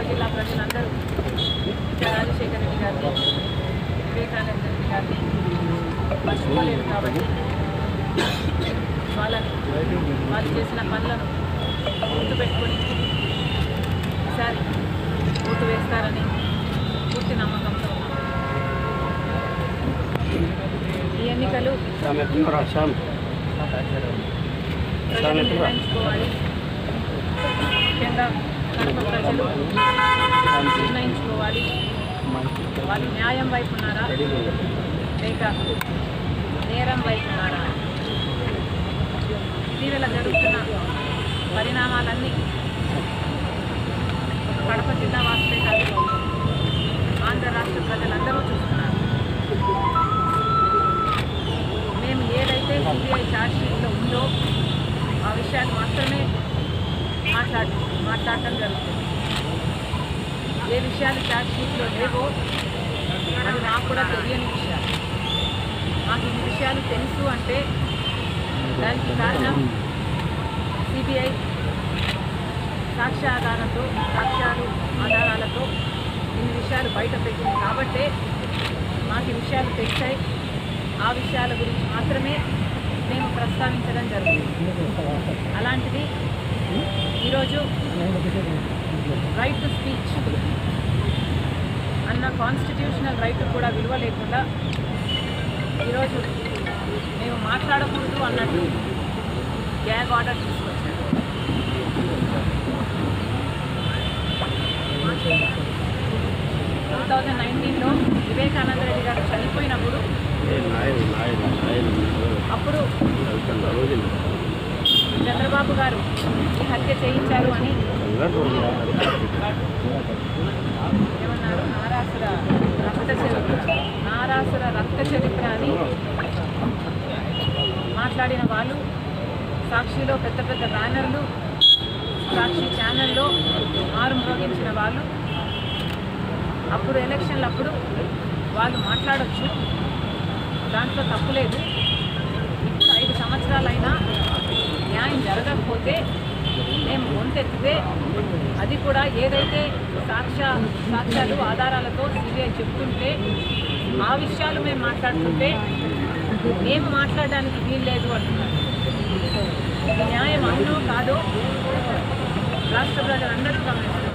కడప జిల్లా ప్రజలందరూ రాజశేఖర రెడ్డి గారిని వివేకానంద రెడ్డి గారిని మర్చిపోలేరు కాబట్టి వాళ్ళని వాళ్ళు చేసిన పనులను గుర్తుపెట్టుకొని ఈసారి గుర్తు వేస్తారని పూర్తి నమ్మకంతో ఈ ఎన్నికలు ప్రజలు నిర్ణయించుకోవాలి. కడప ప్రజలు నిర్ణయించుకోవాలి వాళ్ళు న్యాయం వైపు ఉన్నారా? లేక నేరం వైపు ఉన్నారా? ఇటీవల జరుగుతున్న పరిణామాలన్నీ కడప జిల్లా వాసులే కాదు ఆంధ్ర రాష్ట్ర ప్రజలందరూ చూస్తున్నారు. మేము ఏదైతే సిబిఐ ఛార్జ్షీట్లో ఉందో ఆ విషయాలు మాత్రమే మాట్లాడు మాట్లాడటం జరుగుతుంది. ఏ విషయాలు ఛార్జ్షీట్లో లేవో అది నాకు కూడా తెలియని విషయాలు. మాకు ఈ విషయాలు తెలుసు అంటే దానికి కారణం సిబిఐ సాక్ష్యాధారంతో సాక్ష్యాలు ఆధారాలతో ఇన్ని విషయాలు బయట పెట్టింది. కాబట్టే మాకు ఈ విషయాలు తెలిసాయి. ఆ విషయాల గురించి మాత్రమే మేము ప్రస్తావించడం జరుగుతుంది. అలాంటిది ఈరోజు రైట్ టు స్పీచ్ అన్న కాన్స్టిట్యూషనల్ రైట్ కూడా విలువ లేకుండా ఈరోజు మేము మాట్లాడకూడదు అన్నట్టు గ్యాగ్ ఆర్డర్ తీసుకొచ్చారు. టూ థౌజండ్ నైన్టీన్లో వివేకానంద రెడ్డి గారు చనిపోయినప్పుడు అప్పుడు చంద్రబాబు గారు ఈ హత్య చేయించారు అని ఏమన్నారు? నారాసుర రక్త చరిత్ర. నారాసుర రక్త చరిత్ర అని మాట్లాడిన వాళ్ళు సాక్షిలో పెద్ద పెద్ద బ్యానర్లు సాక్షి ఛానల్లో మారు మ్రోగించిన వాళ్ళు. అప్పుడు ఎలక్షన్లు అప్పుడు వాళ్ళు మాట్లాడొచ్చు. దాంట్లో తప్పులేదు ఇప్పుడు ఐదు సంవత్సరాలైనా జరగకపోతే మేము గొంతెత్తితే అది కూడా ఏదైతే సాక్ష్య సాక్ష్యాలు ఆధారాలతో సిబిఐ చెప్తుంటే ఆ విషయాలు మేము మాట్లాడుతుంటే మేము మాట్లాడడానికి వీలు లేదు అంటున్నారు. న్యాయం అవునో కాదు రాష్ట్ర ప్రజలందరూ గమనిస్తారు